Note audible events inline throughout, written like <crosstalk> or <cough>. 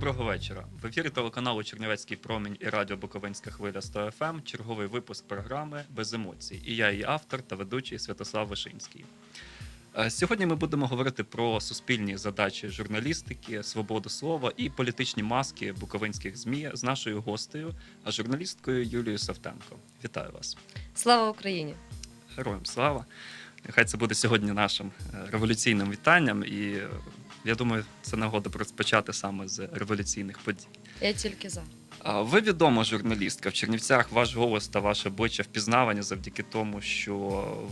Доброго вечора. В ефірі телеканалу Чернівецький промінь і радіо Буковинська хвиля 100 ФМ. Черговий випуск програми Без емоцій. І я її автор та ведучий Святослав Вишинський. Е, Сьогодні ми будемо говорити про суспільні задачі журналістики, свободу слова і політичні маски буковинських змі з нашою гостею, а журналісткою Юлією Савтенко. Вітаю вас! Слава Україні! Героям слава! Нехай це буде сьогодні нашим е, революційним вітанням, і я думаю, це нагода розпочати саме з революційних подій. Я тільки за. Ви відома журналістка в Чернівцях. Ваш голос та ваше обличчя впізнавані завдяки тому, що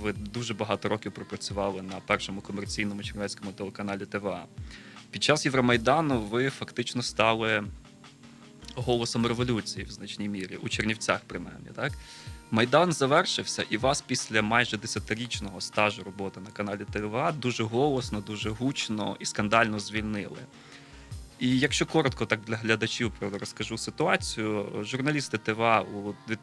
ви дуже багато років пропрацювали на першому комерційному чернівецькому телеканалі ТВА. Під час Євромайдану ви фактично стали голосом революції в значній мірі у Чернівцях, принаймні, так. Майдан завершився, і вас після майже десятирічного стажу роботи на каналі ТВА дуже голосно, дуже гучно і скандально звільнили. І якщо коротко, так для глядачів про- розкажу ситуацію. Журналісти ТВА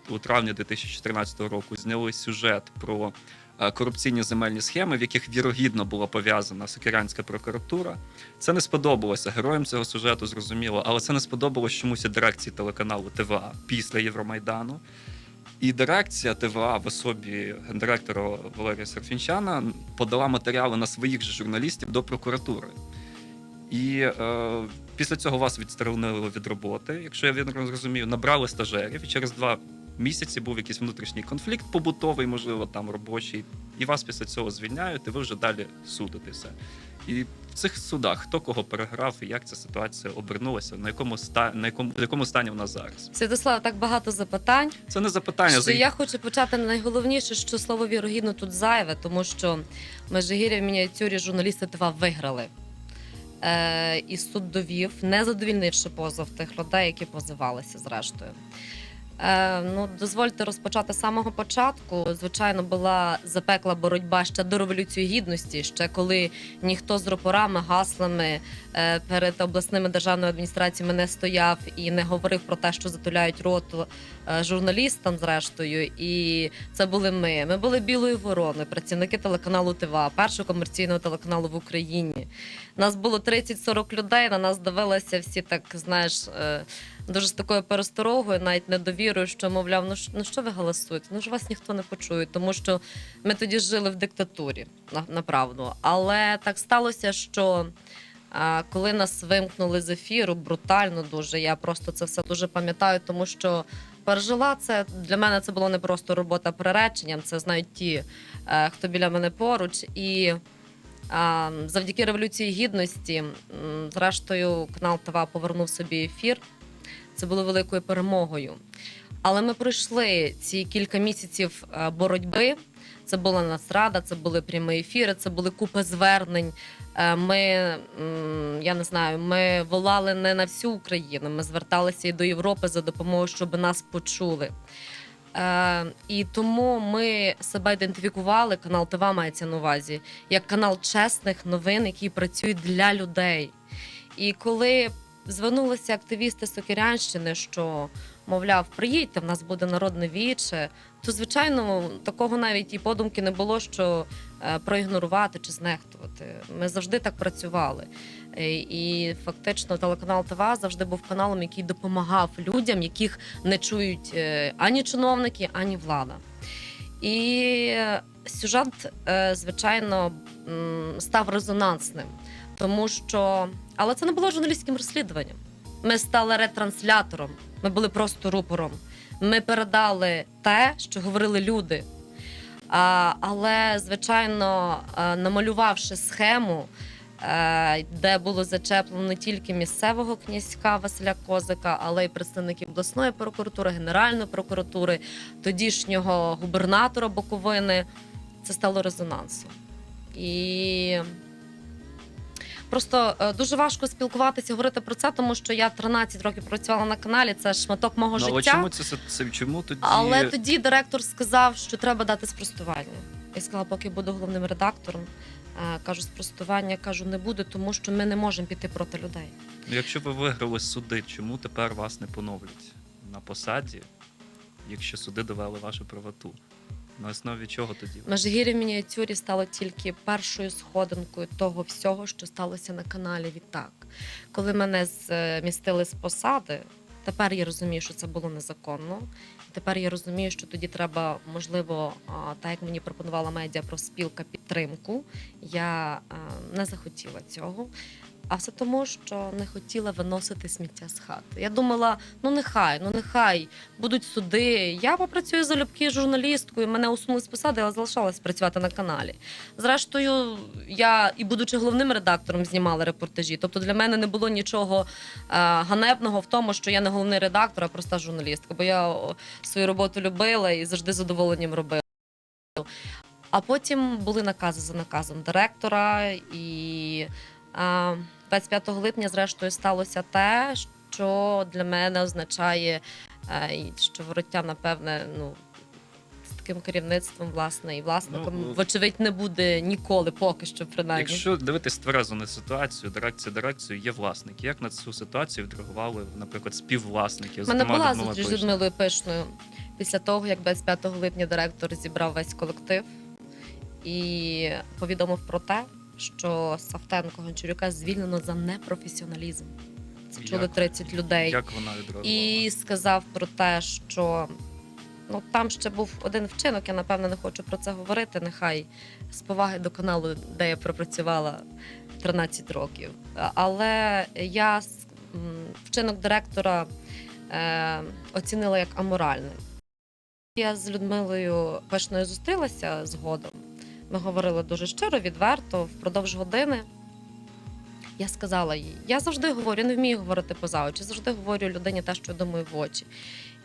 у, травні 2014 року зняли сюжет про е, корупційні земельні схеми, в яких вірогідно була пов'язана Сокирянська прокуратура. Це не сподобалося героям цього сюжету, зрозуміло, але це не сподобалось чомусь дирекції телеканалу ТВА після Євромайдану. І дирекція ТВА в особі гендиректора Валерія Серфінчана подала матеріали на своїх же журналістів до прокуратури. І е, після цього вас відсторонили від роботи, якщо я вірно зрозумію, набрали стажерів, і через два місяці був якийсь внутрішній конфлікт, побутовий, можливо, там робочий, і вас після цього звільняють, і ви вже далі судитеся. І в цих судах хто кого переграв, і як ця ситуація обернулася, на якому ста на якому в якому стані вона зараз? Святослав, так багато запитань. Це не запитання що за я хочу почати найголовніше, що слово вірогідно тут зайве, тому що Межигір'я в мініатюрі журналісти ТВА виграли. Е, і суд довів, не задовільнивши позов тих людей, які позивалися зрештою. Е, ну, дозвольте розпочати з самого початку. Звичайно, була запекла боротьба ще до революції гідності, ще коли ніхто з рупорами, гаслами е, перед обласними державною адміністраціями не стояв і не говорив про те, що затуляють рот е, журналістам, зрештою. І це були ми. Ми були білою вороною, працівники телеканалу ТВА, першого комерційного телеканалу в Україні. Нас було 30-40 людей. На нас дивилися всі так, знаєш. е, Дуже з такою пересторогою, навіть недовірою, що мовляв, ну, ну що ви голосуєте? Ну ж вас ніхто не почує, тому що ми тоді жили в диктатурі, на, направду. Але так сталося, що а, коли нас вимкнули з ефіру, брутально дуже, я просто це все дуже пам'ятаю, тому що пережила це для мене це було не просто робота приреченням, це знають ті, е, хто біля мене поруч. І завдяки революції гідності, зрештою, канал ТВА повернув собі ефір. Це було великою перемогою. Але ми пройшли ці кілька місяців е, боротьби. Це була нацрада, це були прямі ефіри, це були купи звернень. Е, Ми я не знаю, ми волали не на всю Україну. Ми зверталися і до Європи за допомогою, щоб нас почули. Е, і тому ми себе ідентифікували, канал ТВ мається на увазі, як канал чесних новин, який працює для людей. І коли звернулися активісти Сокирянщини, що мовляв, приїдьте, в нас буде народне віче, то звичайно такого навіть і подумки не було, що е, проігнорувати чи знехтувати. Ми завжди так працювали. Е, І фактично телеканал ТВА завжди був каналом, який допомагав людям, яких не чують е, ані чиновники, ані влада. І сюжет, е, звичайно, став резонансним, тому що але це не було журналістським розслідуванням. Ми стали ретранслятором, ми були просто рупором. Ми передали те, що говорили люди. Але, звичайно, намалювавши схему, де було зачеплено не тільки місцевого князька Василя Козика, але й представників обласної прокуратури, Генеральної прокуратури, тодішнього губернатора Буковини, це стало резонансом. І Просто е, дуже важко спілкуватися, говорити про це, тому що я 13 років працювала на каналі. Це шматок мого Ну, але життя. чому це, це чому тоді Але тоді директор сказав, що треба дати спростування. Я сказала, поки буду головним редактором. Е, Кажу, спростування кажу, не буде, тому що ми не можемо піти проти людей. Якщо ви виграли суди, чому тепер вас не поновлять на посаді, якщо суди довели вашу правоту? На основі чого тоді? Межигір'я в мініатюрі стало тільки першою сходинкою того всього, що сталося на каналі Відтак. Коли мене змістили з посади, тепер я розумію, що це було незаконно. Тепер я розумію, що тоді треба, можливо, так як мені пропонувала медіа про спілка підтримку, я не захотіла цього. А все тому, що не хотіла виносити сміття з хати. Я думала, ну нехай, ну нехай будуть суди. Я попрацюю залюбки журналісткою. Мене усунули з посади, але залишалась працювати на каналі. Зрештою, я і будучи головним редактором, знімала репортажі. Тобто для мене не було нічого е, ганебного в тому, що я не головний редактор, а проста журналістка. Бо я свою роботу любила і завжди задоволенням робила. А потім були накази за наказом директора, і е, 25 липня, зрештою, сталося те, що для мене означає, е, що вороття, напевне, ну. З таким керівництвом, власне, і власником, Ну, вочевидь, не буде ніколи, поки що, принаймні. Якщо дивитись тверезо на ситуацію, дирекція дирекцію є власники. Як на цю ситуацію відреагували, наприклад, співвласники? Мене була зустріч з Людмилою Пишною після того, як 25 липня директор зібрав весь колектив і повідомив про те, що Савтенко Гончарюка звільнено за непрофесіоналізм. Це чули Як? 30 людей. Як вона? І сказав про те, що ну там ще був один вчинок. Я напевно не хочу про це говорити. Нехай з поваги до каналу, де я пропрацювала 13 років. Але я вчинок директора е, оцінила як аморальний. Я з Людмилою Пешною зустрілася згодом. Ми говорили дуже щиро, відверто, впродовж години. Я сказала їй, я завжди говорю, не вмію говорити поза очі, завжди говорю людині те, що думаю в очі.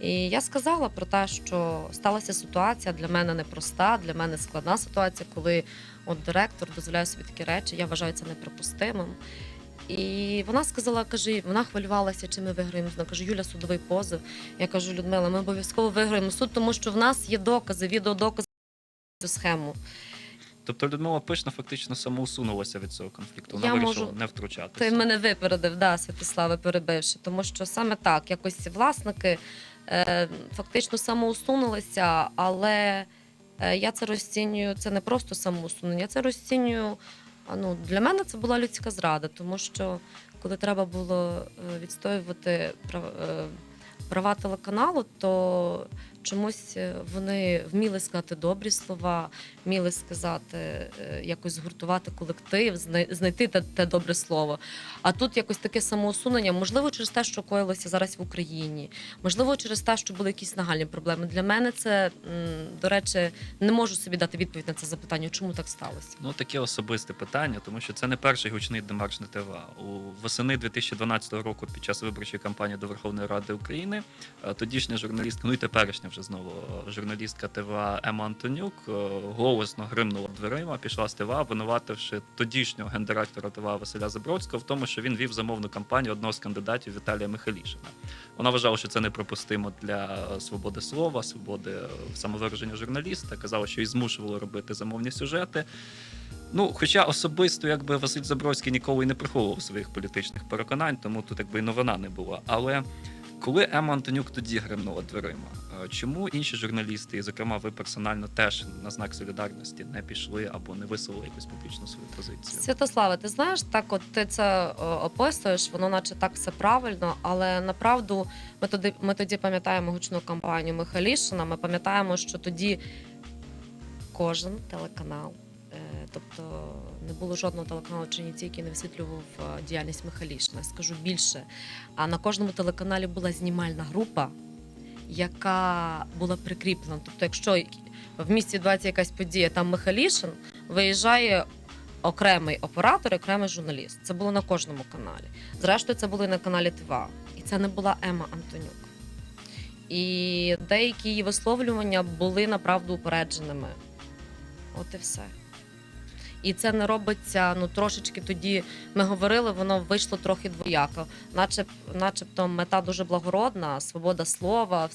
І я сказала про те, що сталася ситуація для мене непроста, для мене складна ситуація, коли от директор дозволяє собі такі речі. Я вважаю це неприпустимим. І вона сказала, каже, вона хвилювалася, чи ми виграємо. Вона каже, Юля, судовий позов. Я кажу, Людмила, ми обов'язково виграємо суд, тому що в нас є докази, відеодокази цю схему. Тобто Людмила Пишна фактично самоусунулася від цього конфлікту. Вона Я вирішила можу- не втручатися. Ти мене випередив, да, Святославе, перебивши, тому що саме так, якось власники е, фактично самоусунулися, але е, я це розцінюю, це не просто самоусунення, я це розцінюю. а, Ну, для мене це була людська зрада, тому що коли треба було е, відстоювати прав- е, права телеканалу, то чомусь е, вони вміли сказати добрі слова, вміли сказати, е, якось згуртувати колектив, знайти те, те добре слово. А тут якось таке самоусунення, можливо, через те, що коїлося зараз в Україні, можливо, через те, що були якісь нагальні проблеми. Для мене це, до речі, не можу собі дати відповідь на це запитання, чому так сталося. Ну, таке особисте питання, тому що це не перший гучний демарш на ТВА. У восени 2012 року, під час виборчої кампанії до Верховної Ради України, е, тодішня журналістка, ну і теперішня вже знову журналістка ТВА Ема Антонюк е, голосно гримнула дверима, пішла з ТВА, обвинувативши тодішнього гендиректора ТВА Василя Забродського в тому, що він вів замовну кампанію одного з кандидатів Віталія Михайлішина. Вона вважала, що це неприпустимо для свободи слова, свободи е, самовираження журналіста. Казала, що і змушувало робити замовні сюжети. Ну, хоча особисто, якби Василь Забродський ніколи і не приховував своїх політичних переконань, тому тут якби і новина не була. Але коли Ема Антонюк тоді гримнула дверима, е, чому інші журналісти, і зокрема ви персонально теж на знак солідарності не пішли або не висловили якусь публічну свою позицію? Святославе, ти знаєш, так от ти це описуєш, воно наче так все правильно, але направду ми тоді, ми тоді пам'ятаємо гучну кампанію Михайлішина. Ми пам'ятаємо, що тоді кожен телеканал, е, тобто не було жодного телеканалу Чернівці, який не висвітлював е, діяльність Михайлішина. Скажу більше. А на кожному телеканалі була знімальна група, яка була прикріплена. Тобто, якщо в місті відбувається якась подія, там Михайлішин виїжджає окремий оператор, окремий журналіст. Це було на кожному каналі. Зрештою, це було і на каналі ТВА. І це не була Ема Антонюк. І деякі її висловлювання були направду упередженими. От і все. І це не робиться ну трошечки тоді. Ми говорили, воно вийшло трохи двояко. Начеб, начебто, мета дуже благородна, свобода слова,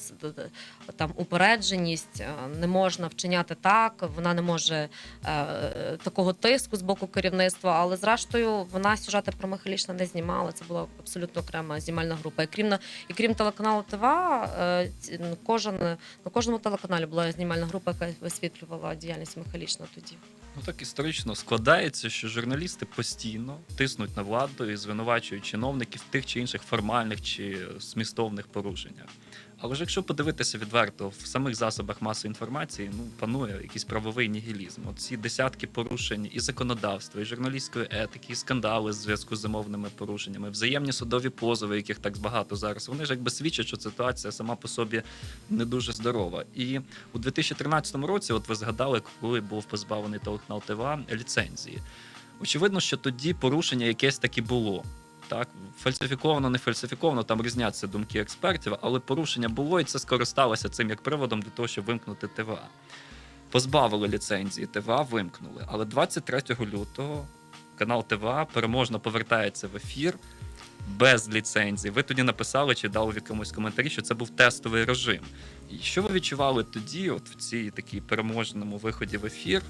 там упередженість, е, не можна вчиняти так, вона не може е, такого тиску з боку керівництва. Але зрештою вона сюжети про Михайлішна не знімала. Це була абсолютно окрема знімальна група. І крім і крім телеканалу ТВА, е, ну, кожен на кожному телеканалі була знімальна група, яка висвітлювала діяльність Михайлішна тоді. Ну так історично складається, що журналісти постійно тиснуть на владу і звинувачують чиновників в тих чи інших формальних чи змістовних порушеннях. Але ж якщо подивитися відверто, в самих засобах масової інформації ну панує якийсь правовий нігілізм. От ці десятки порушень і законодавства, і журналістської етики, і скандали з зв'язку з замовними порушеннями, взаємні судові позови, яких так багато зараз. Вони ж якби свідчать, що ситуація сама по собі не дуже здорова. І у 2013 році, от ви згадали, коли був позбавлений телеканал ТВА ліцензії. Очевидно, що тоді порушення якесь таки було. Так, фальсифіковано, не фальсифіковано, там різняться думки експертів, але порушення було, і це скористалося цим як приводом для того, щоб вимкнути ТВА. Позбавили ліцензії, ТВА вимкнули. Але 23 лютого канал ТВА переможно повертається в ефір без ліцензії. Ви тоді написали чи дали в якомусь коментарі, що це був тестовий режим. І що ви відчували тоді, от в цій такій переможному виході в ефір,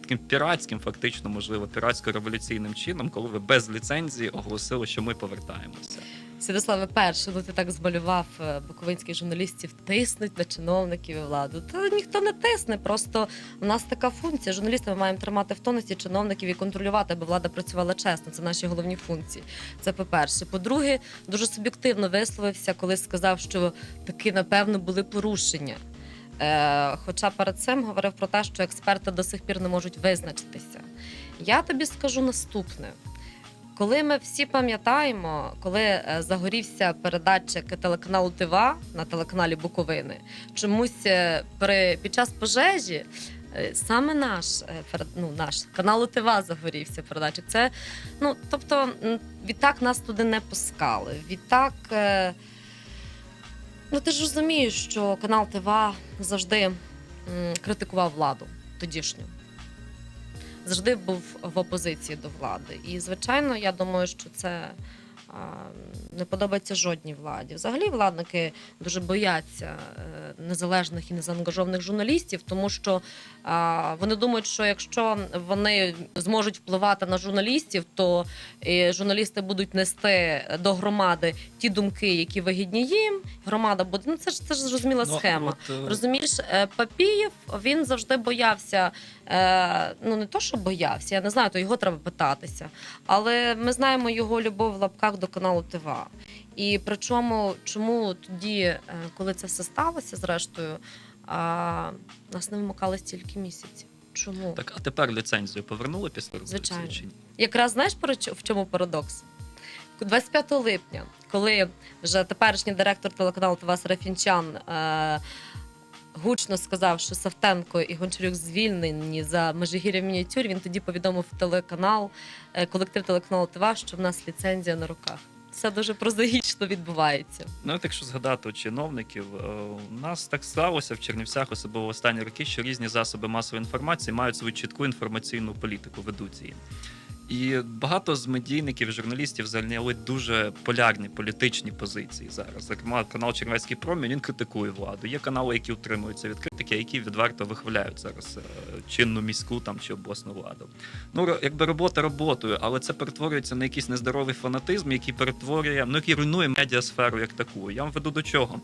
таким піратським, фактично, можливо, піратсько-революційним чином, коли ви без ліцензії оголосили, що ми повертаємося? Святославе, перше, ну ти так змалював е, буковинських журналістів, тиснуть на чиновників і владу. Та ніхто не тисне. Просто у нас така функція. Журналісти ми маємо тримати в тонусі чиновників і контролювати, аби влада працювала чесно. Це наші головні функції. Це по-перше. По-друге, дуже суб'єктивно висловився, коли сказав, що таки напевно були порушення. Е, хоча перед цим говорив про те, що експерти до сих пір не можуть визначитися. Я тобі скажу наступне. Коли ми всі пам'ятаємо, коли е, загорівся передатчик телеканалу ТВА на телеканалі Буковини, чомусь е, при під час пожежі е, саме наш ну, наш канал ТВА загорівся передатчик. Це ну тобто відтак нас туди не пускали. Відтак, ну ти ж розумієш, що канал ТВА завжди критикував владу тодішню завжди був в опозиції до влади. І, звичайно, я думаю, що це не подобається жодній владі. Взагалі, владники дуже бояться е, незалежних і незаангажованих журналістів, тому що вони думають, що якщо вони зможуть впливати на журналістів, то е, журналісти будуть нести до громади ті думки, які вигідні їм. Громада буде ну це ж це ж зрозуміла схема. от, е, Розумієш, Папієв він завжди боявся. Е, Ну не то, що боявся, я не знаю, то його треба питатися. Але ми знаємо його любов в лапках до каналу ТВА. І причому, чому тоді, е, коли це все сталося, зрештою, а, нас не вимикали стільки місяців. Чому? Так, а тепер ліцензію повернули після революції Звичайно. чи ні? Якраз знаєш про чо- в чому парадокс? 25 липня, коли вже теперішній директор телеканалу ТВА Серафінчан е, гучно сказав, що Савтенко і Гончарюк звільнені за Межигір'я в мініатюрі, він тоді повідомив телеканал, е, колектив телеканалу ТВА, що в нас ліцензія на руках. Все дуже прозаїчно відбувається. Ну, от якщо згадати чиновників, е, у нас так сталося в Чернівцях, особливо в останні роки, що різні засоби масової інформації мають свою чітку інформаційну політику, ведуть її. І багато з медійників, журналістів зайняли дуже полярні політичні позиції зараз. Зокрема, канал Чернівецький промінь він критикує владу. Є канали, які утримуються від критики, які відверто вихваляють зараз е, чинну міську там чи обласну владу. Ну, якби робота роботою, але це перетворюється на якийсь нездоровий фанатизм, який перетворює, ну який руйнує медіасферу як таку. Я вам веду до чого.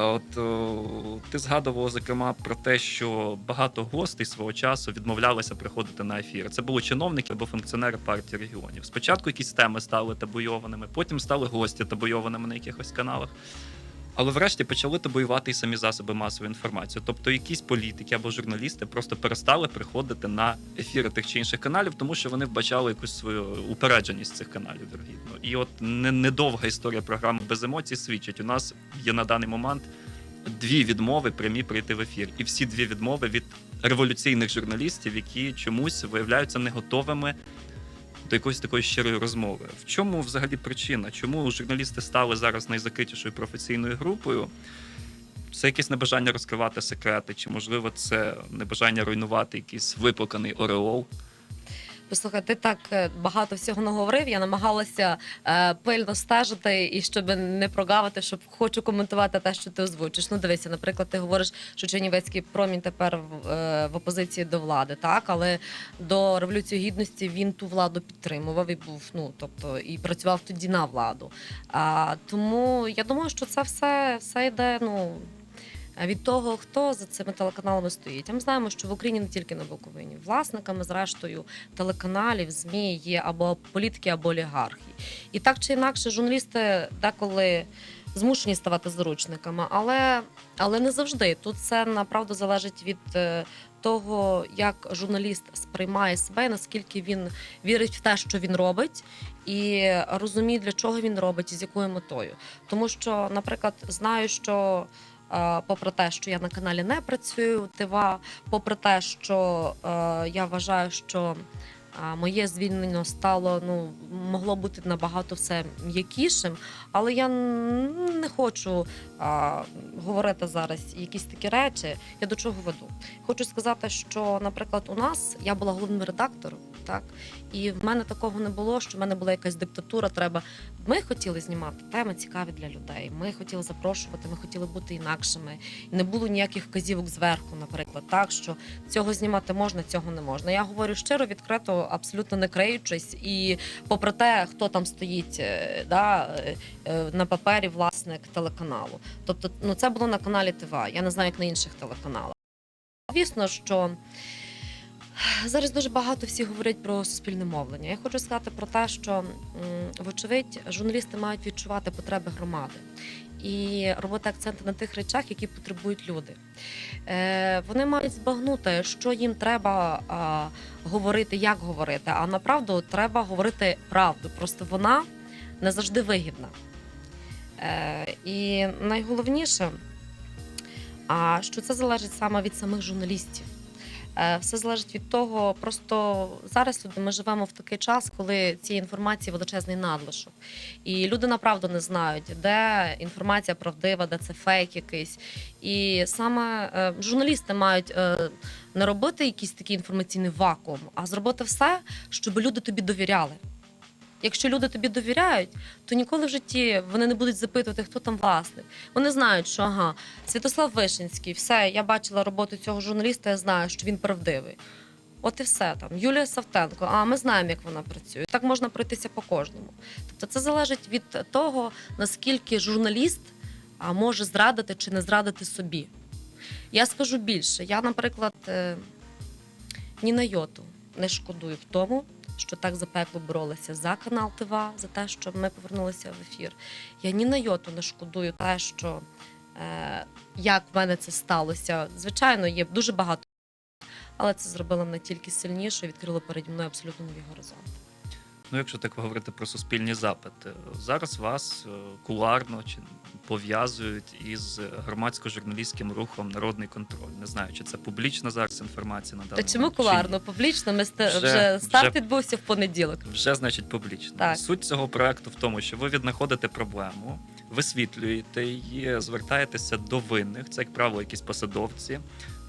От о, ти згадував зокрема про те, що багато гостей свого часу відмовлялися приходити на ефір. Це були чиновники або функціонери партії регіонів. Спочатку якісь теми стали табуйованими, потім стали гості табуйованими на якихось каналах. Але врешті почали табуювати і самі засоби масової інформації. Тобто якісь політики або журналісти просто перестали приходити на ефіри тих чи інших каналів, тому що вони вбачали якусь свою упередженість цих каналів, вірогідно. І от не- недовга історія програми без емоцій свідчить. У нас є на даний момент дві відмови прямі прийти в ефір. І всі дві відмови від революційних журналістів, які чомусь виявляються не готовими до якоїсь такої щирої розмови. В чому взагалі причина? Чому журналісти стали зараз найзакритішою професійною групою? Це якесь небажання розкривати секрети, чи можливо це небажання руйнувати якийсь виплаканий ореол? Послухай, ти так е, багато всього наговорив. Я намагалася е, пильно стежити і щоб не прогавити, щоб хочу коментувати те, що ти озвучиш. Ну, дивися, наприклад, ти говориш, що Чернівецький промінь тепер в, е, в опозиції до влади, так але до революції гідності він ту владу підтримував і був, ну тобто і працював тоді на владу. А тому я думаю, що це все, все йде. Ну від того, хто за цими телеканалами стоїть. А ми знаємо, що в Україні не тільки на Буковині. Власниками, зрештою, телеканалів, ЗМІ є або політики, або олігархи. І так чи інакше, журналісти деколи змушені ставати заручниками, але, але не завжди. Тут це направду залежить від е, того, як журналіст сприймає себе, наскільки він вірить в те, що він робить, і розуміє, для чого він робить і з якою метою. Тому що, наприклад, знаю, що. Е, Попри те, що я на каналі не працюю, ТВА, попри те, що е, я вважаю, що е, моє звільнення стало ну могло бути набагато все м'якішим, але я не хочу говорити зараз якісь такі речі. Я до чого веду? Хочу сказати, що, наприклад, у нас я була головним редактором, так і в мене такого не було, що в мене була якась диктатура. Треба ми хотіли знімати теми цікаві для людей. Ми хотіли запрошувати, ми хотіли бути інакшими. Не було ніяких вказівок зверху, наприклад, так що цього знімати можна, цього не можна. Я говорю щиро, відкрито, абсолютно не криючись, і попри те, хто там стоїть е, да, е, е, на папері власник телеканалу. Тобто, ну це було на каналі ТВА. Я не знаю, як на інших телеканалах. Звісно, що зараз дуже багато всі говорять про суспільне мовлення. Я хочу сказати про те, що вочевидь журналісти мають відчувати потреби громади і робити акценти на тих речах, які потребують люди. Е, вони мають збагнути, що їм треба говорити, як говорити. А направду треба говорити правду. Просто вона не завжди вигідна. Е, і найголовніше, що це залежить саме від самих журналістів. Е, Все залежить від того, просто зараз люди ми живемо в такий час, коли цієї інформації величезний надлишок. І люди направду не знають, де інформація правдива, де це фейк якийсь. І саме е, журналісти мають е, не робити якийсь такий інформаційний вакуум, а зробити все, щоб люди тобі довіряли. Якщо люди тобі довіряють, то ніколи в житті вони не будуть запитувати, хто там власник. Вони знають, що ага, Святослав Вишинський, все, я бачила роботу цього журналіста, я знаю, що він правдивий. От і все там. Юлія Савтенко, а ми знаємо, як вона працює. Так можна пройтися по кожному. Тобто це залежить від того, наскільки журналіст може зрадити чи не зрадити собі. Я скажу більше. Я, наприклад, е, ні на йоту не шкодую в тому, що так запекло боролися за канал ТВА, за те, що ми повернулися в ефір. Я ні на йоту не шкодую те, що е, як в мене це сталося. Звичайно, є дуже багато, але це зробило мене тільки сильніше, відкрило переді мною абсолютно нові горизонти. Ну, якщо так говорити про суспільні запити, зараз вас е, кулуарно чи пов'язують із громадсько-журналістським рухом Народний контроль. Не знаю, чи це публічна зараз інформація на Та чому куларно, публічно? Ми Вже- вже, старт вже- відбувся в понеділок. Вже значить публічно. Так. Суть цього проекту в тому, що ви віднаходите проблему, висвітлюєте її, звертаєтеся до винних. Це, як правило, якісь посадовці.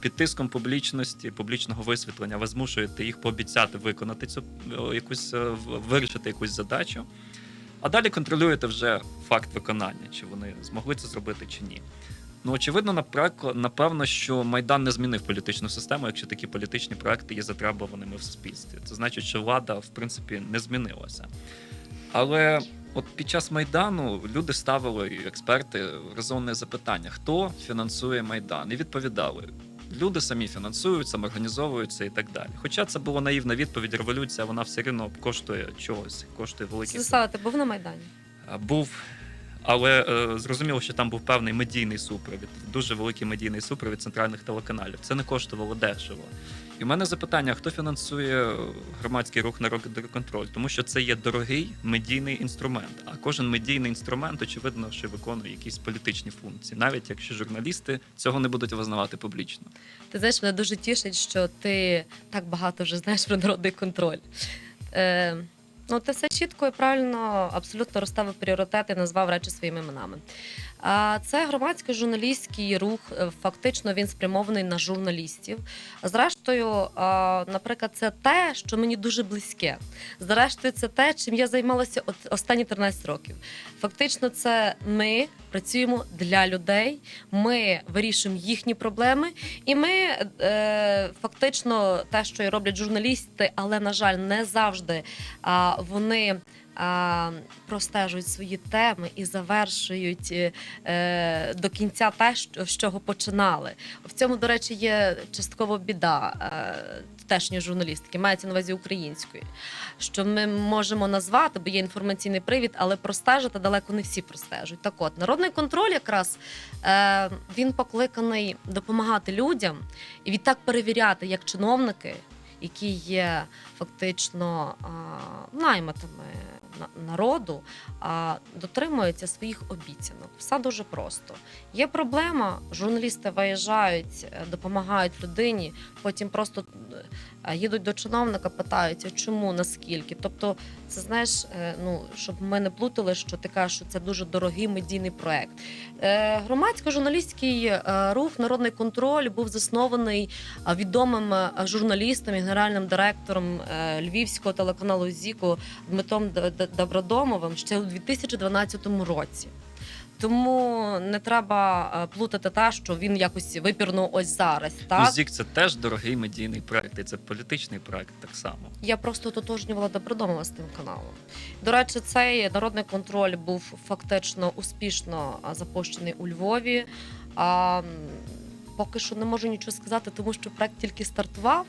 Під тиском публічності, публічного висвітлення, ви змушуєте їх пообіцяти виконати цю е, якусь е, вирішити якусь задачу. А далі контролюєте вже факт виконання, чи вони змогли це зробити чи ні. Ну, очевидно, напевно, що Майдан не змінив політичну систему, якщо такі політичні проекти є затребуваними в суспільстві. Це значить, що влада, в принципі, не змінилася. Але от під час Майдану люди ставили, експерти, резонне запитання: хто фінансує Майдан? І відповідали. Люди самі фінансують, самоорганізовуються і так далі. Хоча це була наївна відповідь, революція вона все рівно коштує чогось, коштує великі суми. Ти був на Майдані? Був, але е, зрозуміло, що там був певний медійний супровід, дуже великий медійний супровід центральних телеканалів. Це не коштувало дешево. І в мене запитання: хто фінансує громадський рух народний контроль? Тому що це є дорогий медійний інструмент. А кожен медійний інструмент, очевидно, що виконує якісь політичні функції, навіть якщо журналісти цього не будуть визнавати публічно. Ти знаєш, мене дуже тішить, що ти так багато вже знаєш про народний контроль. Е, ну, ти все чітко і правильно абсолютно розставив пріоритети назвав речі своїми іменами. Це громадський журналістський рух. е, Фактично він спрямований на журналістів. Зрештою, наприклад, це те, що мені дуже близьке. Зрештою, це те, чим я займалася останні 13 років. Фактично, це ми працюємо для людей, ми вирішуємо їхні проблеми, і ми е, фактично те, що роблять журналісти, але на жаль, не завжди вони. А, Простежують свої теми і завершують е, е, до кінця те, з чого починали. В цьому, до речі, є частково біда е, тутешньої журналістики, мається на увазі української, що ми можемо назвати, бо є інформаційний привід, але простежити далеко не всі простежують. Так от, народний контроль якраз е, він покликаний допомагати людям і відтак перевіряти, як чиновники, які є фактично найматами на- народу, а, дотримуються своїх обіцянок. Все дуже просто. Є проблема, журналісти виїжджають, е, допомагають людині, потім просто е, їдуть до чиновника, питаються, чому, наскільки. Тобто, це знаєш, е, ну щоб ми не плутали, що ти кажеш, що це дуже дорогий медійний проект. Громадсько-журналістський рух Народний контроль був заснований відомим журналістом і генеральним директором львівського телеканалу Зіко Дмитром Добродомовим ще у 2012 році. Тому не треба е, плутати те, що він якось випірнув ось зараз. Ну, ЗІК це теж дорогий медійний проект, і це політичний проект так само. я просто тотожнювала Добродомова з тим каналом. До речі, цей народний контроль був фактично успішно запущений у Львові. А, поки що не можу нічого сказати, тому що проект тільки стартував.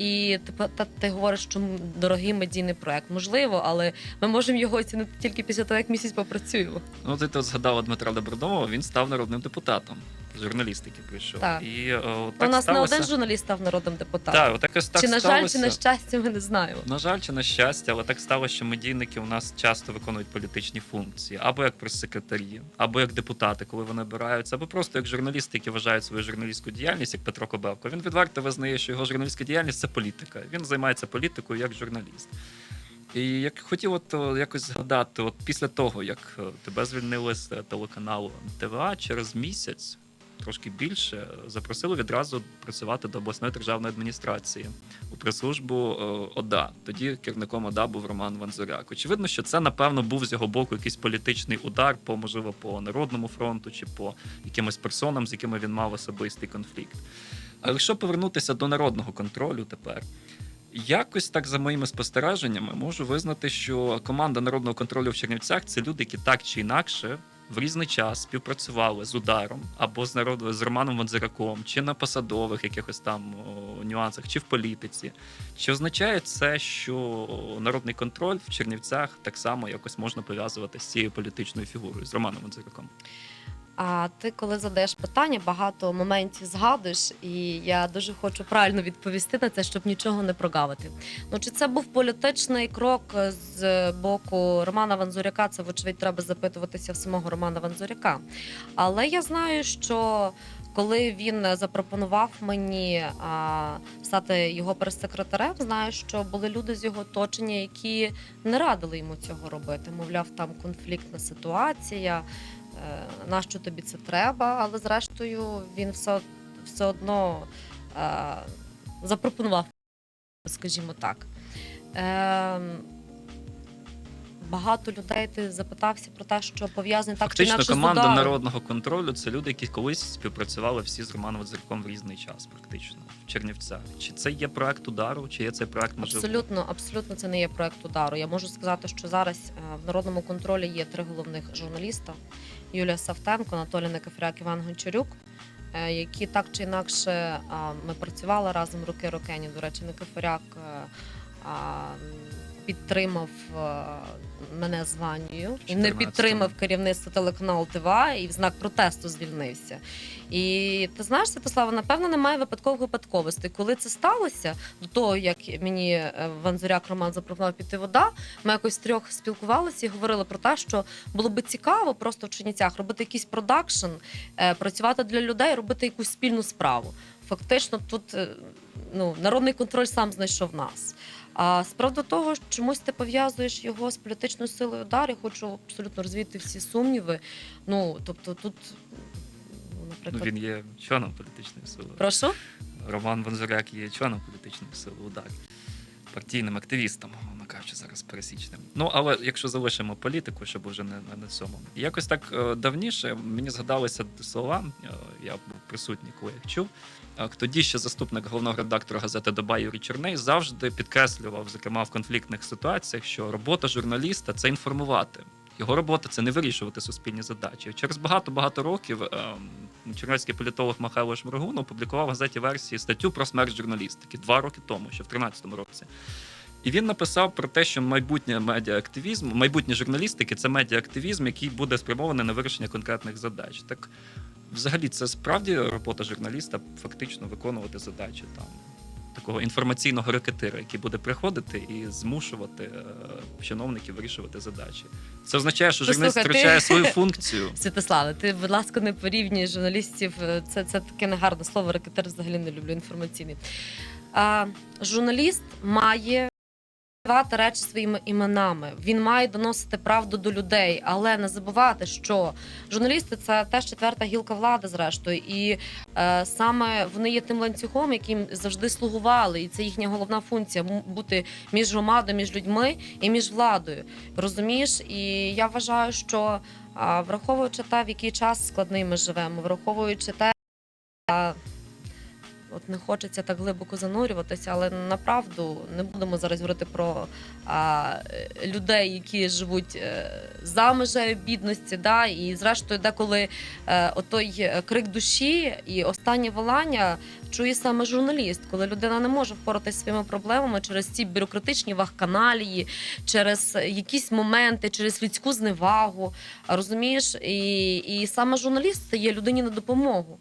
І ти, та, ти говориш, що дорогий медійний проект. Можливо, але ми можемо його оцінити тільки після того, як місяць попрацюємо. Ну, ти тут згадала Дмитра Добродомова, він став народним депутатом. Журналістики прийшов. Так. І е, о, У нас сталося... не один журналіст став народним депутатом. Так, так чи на жаль, сталося. чи на щастя, ми не знаємо. На жаль, чи на щастя, але так сталося, що медійники у нас часто виконують політичні функції, або як прес-секретарі, або як депутати, коли вони обираються, або просто як журналісти, які вважають свою журналістську діяльність, як Петро Кобелко. Він відверто визнає, що його журналістська діяльність це політика. Він займається політикою як журналіст. І як хотів от якось згадати, от після того, як е, тебе звільнили з е, телеканалу ТВА, через місяць, трошки більше, запросили відразу працювати до обласної державної адміністрації у прес-службу е, ОДА. Тоді керівником ОДА був Роман Ванзуряк. Очевидно, що це напевно був з його боку якийсь політичний удар, по можливо, по народному фронту чи по якимось персонам, з якими він мав особистий конфлікт. А якщо повернутися до народного контролю тепер. Якось так за моїми спостереженнями можу визнати, що команда народного контролю в Чернівцях це люди, які так чи інакше в різний час співпрацювали з ударом або з народу з Романом Ванзираком, чи на посадових якихось там о, нюансах, чи в політиці. Чи означає це, що народний контроль в Чернівцях так само якось можна пов'язувати з цією політичною фігурою з Романом Ванзираком? А ти, коли задаєш питання, багато моментів згадуєш, і я дуже хочу правильно відповісти на це, щоб нічого не прогавити. Ну чи це був політичний крок з боку Романа Ванзуряка? Це вочевидь треба запитуватися в самого Романа Ванзуряка. Але я знаю, що коли він запропонував мені а, стати його прес-секретарем, знаю, що були люди з його оточення, які не радили йому цього робити. Мовляв, там конфліктна ситуація. Е, Нащо тобі це треба? Але зрештою він все, все одно е, запропонував, скажімо так. Е, багато людей ти запитався про те, що пов'язані так чи інакше команда ударом. народного контролю це люди, які колись співпрацювали всі з Романом Ванзираком в різний час, практично в Чернівцях. Чи це є проект удару, чи є цей проект можливо? Абсолютно, абсолютно це не є проект удару. Я можу сказати, що зараз е, в народному контролі є три головних журналіста: Юлія Савтенко, Анатолій Некафряк, Іван Гончарюк. е, Які так чи інакше ми працювали разом роки рокені. До речі, Никифоряк е, підтримав е, мене з Ванією і не підтримав керівництво телеканалу ТВА і в знак протесту звільнився. І ти знаєш, Святослава, напевно, немає випадкових випадковостей. Коли це сталося, до того як мені е, Ванзуряк Роман запропонував піти вода, ми якось трьох спілкувалися і говорили про те, що було би цікаво просто в Чернівцях робити якийсь продакшн, е, працювати для людей, робити якусь спільну справу. Фактично, тут е, ну, народний контроль сам знайшов нас. А справді того, чомусь ти пов'язуєш його з політичною силою удар, я хочу абсолютно розвіяти всі сумніви. Ну, тобто тут, ну, Ну, наприклад, він є членом політичної сили. прошу. Роман Вонзоряк є членом політичної сили удар. Партійним активістом, мовно кажучи, зараз пересічним. Ну, але якщо залишимо політику, щоб вже не, не на цьому. Якось так е, давніше мені згадалися слова, е, я був присутній, коли їх чув. Тоді ще заступник головного редактора газети Доба Юрій Черней завжди підкреслював, зокрема в конфліктних ситуаціях, що робота журналіста це інформувати. Його робота це не вирішувати суспільні задачі. Через багато-багато років ем, чернецький політолог Михайло Шморгун опублікував в газеті версії статтю про смерть журналістики два роки тому, ще в 13-му році. І він написав про те, що майбутнє медіаактивізм, майбутнє журналістики це медіаактивізм, який буде спрямований на вирішення конкретних задач. Так, взагалі, це справді робота журналіста фактично виконувати задачі там такого інформаційного рекетира, який буде приходити і змушувати е, чиновників вирішувати задачі. Це означає, що журналіст втрачає свою <laughs> функцію. Святославе, ти, будь ласка, не порівнюй журналістів. е, Це, це таке негарне слово, рекетер взагалі не люблю інформаційний. А, журналіст має називати речі своїми іменами. Він має доносити правду до людей, але не забувати, що журналісти це теж четверта гілка влади, зрештою, і е, саме вони є тим ланцюгом, яким завжди слугували, і це їхня головна функція бути між громадою, між людьми і між владою. Розумієш? І я вважаю, що враховуючи те, в який час складний ми живемо, враховуючи те, от не хочеться так глибоко занурюватися, але направду не будемо зараз говорити про а, людей, які живуть е, за межею бідності. Да? І зрештою, деколи е, отой крик душі і останнє волання чує саме журналіст, коли людина не може впоратися своїми проблемами через ці бюрократичні вахканалії, через якісь моменти, через людську зневагу. Розумієш, і, і саме журналіст стає людині на допомогу.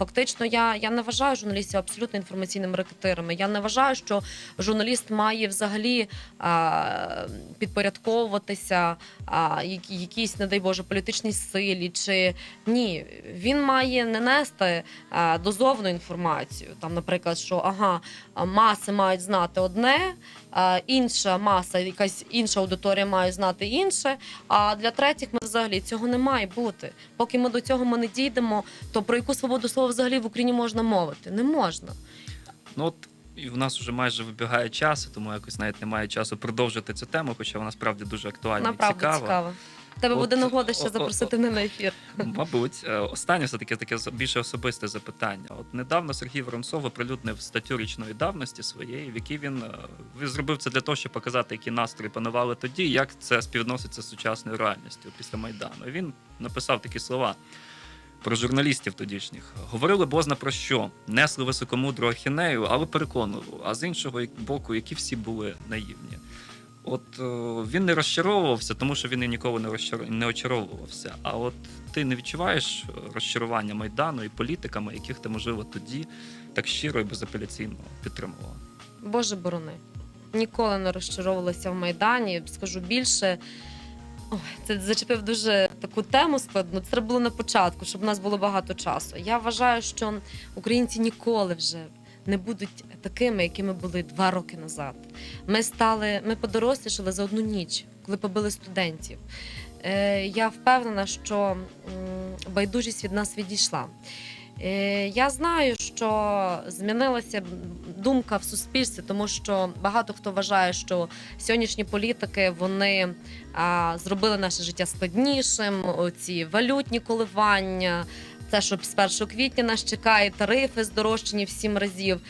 Фактично, я, я не вважаю журналістів абсолютно інформаційними рекетирами. Я не вважаю, що журналіст має взагалі а, підпорядковуватися а, якійсь, не дай Боже, політичній силі. Чи ні, він має не нести а, дозовну інформацію. Там, наприклад, що ага, маси мають знати одне, інша маса, якась інша аудиторія має знати інше. А для третіх ми взагалі цього не має бути. Поки ми до цього ми не дійдемо, то про яку свободу слова взагалі в Україні можна мовити? Не можна. Ну от і в нас вже майже вибігає час, тому якось навіть немає часу продовжити цю тему, хоча вона справді дуже актуальна і цікава. цікава. Тебе буде нагода ще запросити мене на ефір. <laughs> Мабуть, Е, останнє все таки таке більше особисте запитання. От недавно Сергій Воронцов оприлюднив статтю річної давності своєї, в якій він, е, він зробив це для того, щоб показати, які настрої панували тоді, як це співвідноситься з сучасною реальністю після майдану. І він написав такі слова. Про журналістів тодішніх говорили бозна про що, несли високомудру ахінею, але переконували. А з іншого боку, які всі були наївні. От е, він не розчаровувався, тому що він і ніколи не розчар... не очаровувався. А от ти не відчуваєш е, розчарування майдану і політиками, яких ти можливо тоді так щиро і безапеляційно підтримував. Боже борони. Ніколи не розчаровувалася в Майдані. Скажу більше. Ой, це зачепив дуже таку тему складну. Це було на початку, щоб у нас було багато часу. Я вважаю, що українці ніколи вже не будуть такими, якими були два роки назад. Ми стали, ми подорослішали за одну ніч, коли побили студентів. Е, я впевнена, що байдужість від нас відійшла. Е, Я знаю, що змінилася думка в суспільстві, тому що багато хто вважає, що сьогоднішні політики вони зробили наше життя складнішим. Оці валютні коливання, те, що з 1 квітня нас чекає, тарифи здорожчені в сім разів.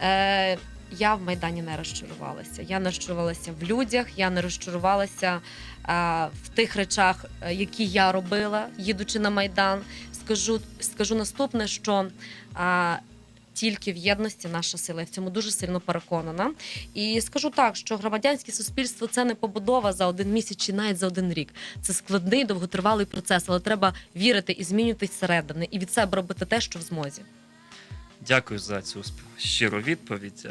Е, я в Майдані не розчарувалася. Я не розчарувалася в людях, я не розчарувалася е, в тих речах, е, які я робила, їдучи на Майдан. Скажу, скажу наступне, що а, тільки в єдності наша сила. Я в цьому дуже сильно переконана. І скажу так, що громадянське суспільство це не побудова за один місяць чи навіть за один рік. Це складний довготривалий процес, але треба вірити і змінюватись зсередини, і від себе робити те, що в змозі. Дякую за цю щиру відповідь.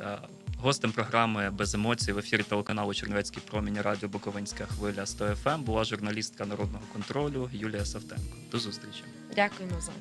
Гостем програми без емоцій в ефірі телеканалу Чернівецький промінь радіо Буковинська хвиля 100 FM ем» була журналістка народного контролю Юлія Савтенко. До зустрічі. Дякуємо за.